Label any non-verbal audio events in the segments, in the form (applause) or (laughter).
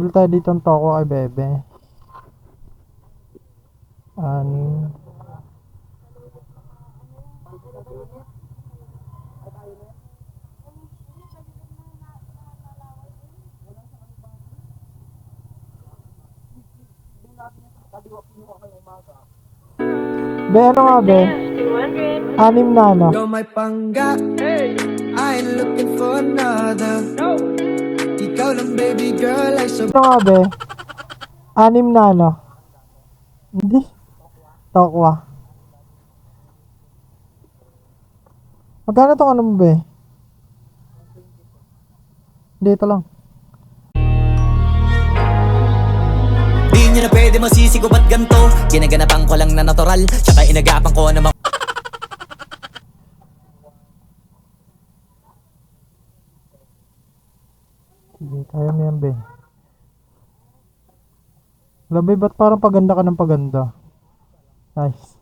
Bili tayo dito ng toko kay Bebe. Anim. Be, ano nga be? Anim na ano? You're my pangga I ain't looking for another Ikaw lang baby girl ay so Ano nga be? Anim na ano? Hindi. Tokwa. Magkano tong ano mo be? Dito lang. Di nyo na pwede masisi ko ba't ganto Ginaganapan ko lang na natural Tsaka inagapan ko na Sige, kaya mo yan be. Labi, ba't parang paganda ka ng paganda? Nice.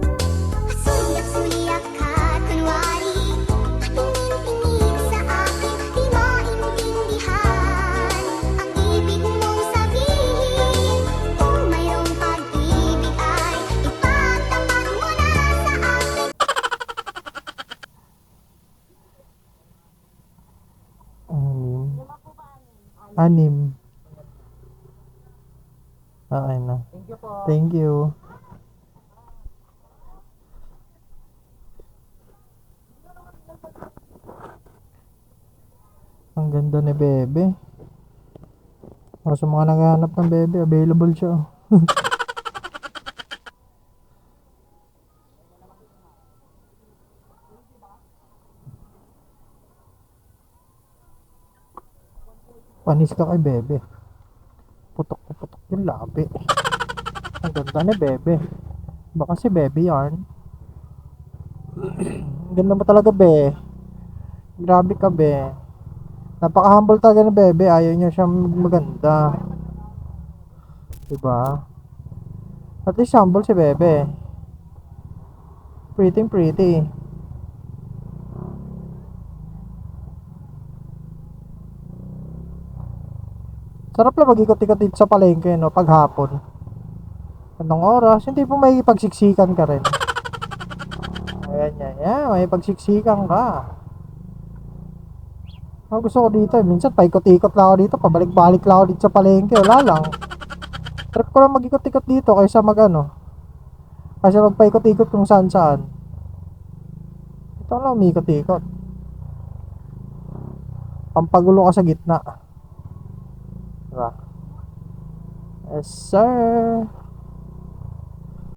(laughs) Anim. Okay na. Thank you Ang ganda ni Bebe. Para sa mga naghahanap ng Bebe, available siya. (laughs) Panis ka kay Bebe. Putok na putok yung labi. Ang ganda ni Bebe. Baka si Bebe yarn. Ganda mo talaga, Be. Grabe ka, Be. Napaka-humble talaga ni Bebe. Ayaw niya siya maganda. Diba? At least humble si Bebe. Pretty pretty. Sarap lang mag-ikot-ikot dito sa palengke, no? Paghapon. Anong oras? Hindi po may pagsiksikan ka rin. Ayan, yan, yan. May pagsiksikan ka. Ang gusto ko dito, eh. minsan paikot-ikot lang ako dito, pabalik-balik lang ako dito sa palengke, wala lang. Trip ko lang mag-ikot-ikot dito kaysa mag ano. Kaysa magpaikot-ikot kung saan saan. Ito lang umikot-ikot. Pampagulo ka sa gitna. Diba? Yes, sir.